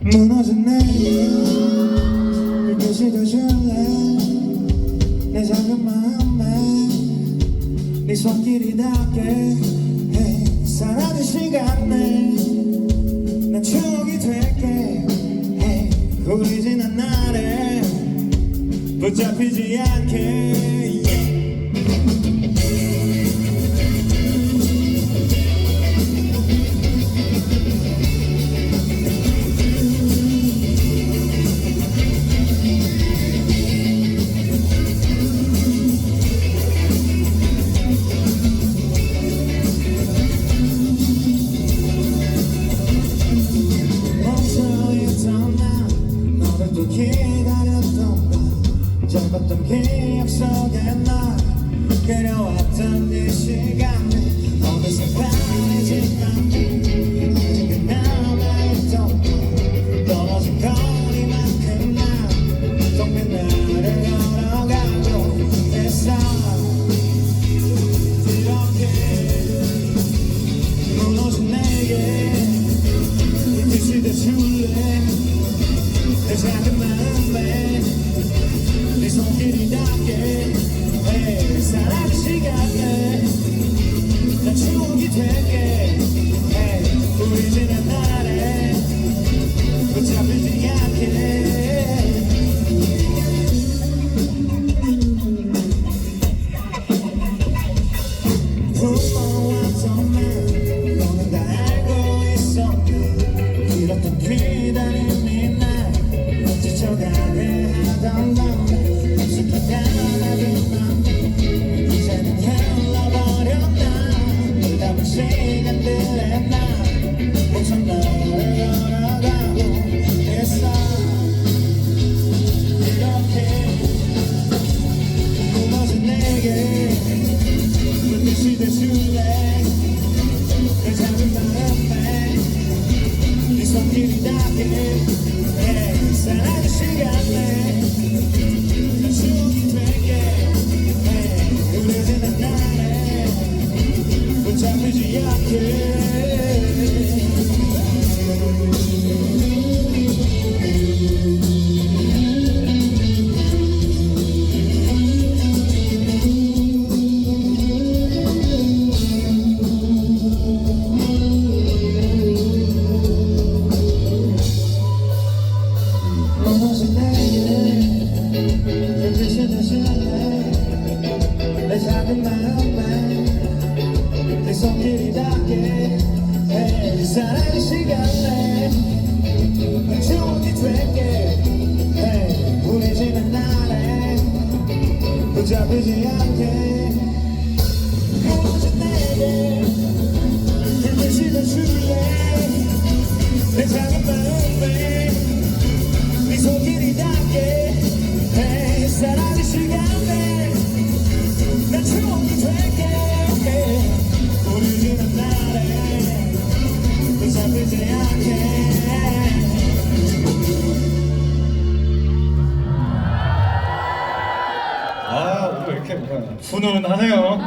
무너진 내게 불빛이 되줄래 내 작은 마음에 네 손길이 닿게 해. 사라진 시간에 난 추억이 될게 해. 우리 지난 날에 붙잡히지 않게 나 짧았던 기억 속에 나 그려왔던 이 시간들 어느새 맘 시간들에 난 멈춘 너를 걸어가고 있어 이렇게 무너진 내게 불빛이 되줄래 내 작은 마음에 네 손길이 닿게 해 사랑의 시간에 난 추억이 되게 네 손길이 닿게 해 사랑의 시간에 난 추억이 될게 해 우리 붙잡히지 않게 내 작은 마음에 네 손길이 닿게 해 아 오늘 이렇게 뭔가 훈훈하네요.